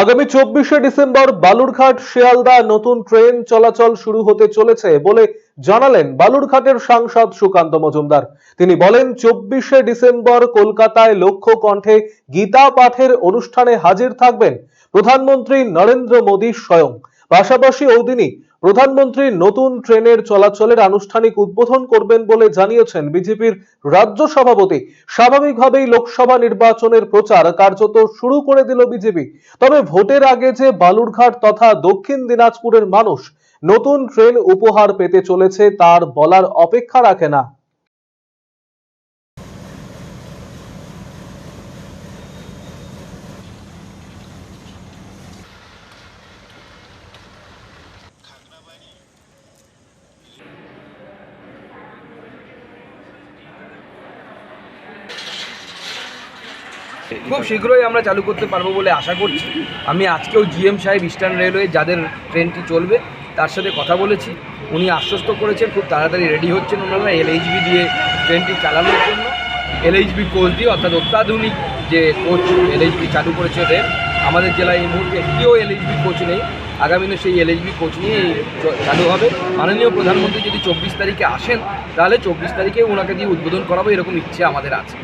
আগামী চব্বিশে ডিসেম্বর বালুরঘাট শিয়ালদা নতুন ট্রেন চলাচল শুরু হতে চলেছে বলে জানালেন বালুরঘাটের সাংসদ সুকান্ত মজুমদার। তিনি বলেন, চব্বিশে ডিসেম্বর কলকাতায় লক্ষ্য কণ্ঠে গীতা পাঠের অনুষ্ঠানে হাজির থাকবেন প্রধানমন্ত্রী নরেন্দ্র মোদী স্বয়ং। পাশাপাশি ওই প্রধানমন্ত্রী নতুন ট্রেনের চলাচলের আনুষ্ঠানিক উদ্বোধন করবেন বলে জানিয়েছেন বিজেপির রাজ্য সভাপতি। স্বাভাবিকভাবেই লোকসভা নির্বাচনের প্রচার কার্যত শুরু করে দিল বিজেপি। তবে ভোটের আগে যে বালুরঘাট তথা দক্ষিণ দিনাজপুরের মানুষ নতুন ট্রেন উপহার পেতে চলেছে, তার বলার অপেক্ষা রাখে না। খুব শীঘ্রই আমরা চালু করতে পারব বলে আশা করছি। আমি আজকেও জিএম সাহেব ইস্টার্ন রেলওয়ে, যাদের ট্রেনটি চলবে, তার সাথে কথা বলেছি। উনি আশ্বস্ত করেছেন, খুব তাড়াতাড়ি রেডি হচ্ছেন ওনারা এলএইচবি দিয়ে ট্রেনটি চালানোর জন্য। এলএইচবি কোচ দিয়ে, অর্থাৎ অত্যাধুনিক যে কোচ এলএইচবি চালু করেছে রেল, আমাদের জেলায় এই মুহূর্তে একটিও এলএইচবি কোচ নেই। আগামী দিনে সেই এলএইচবি কোচ নিয়ে চালু হবে। মাননীয় প্রধানমন্ত্রী যদি চব্বিশ তারিখে আসেন, তাহলে চব্বিশ তারিখে ওনাকে দিয়ে উদ্বোধন করাবো, এরকম ইচ্ছে আমাদের আছে।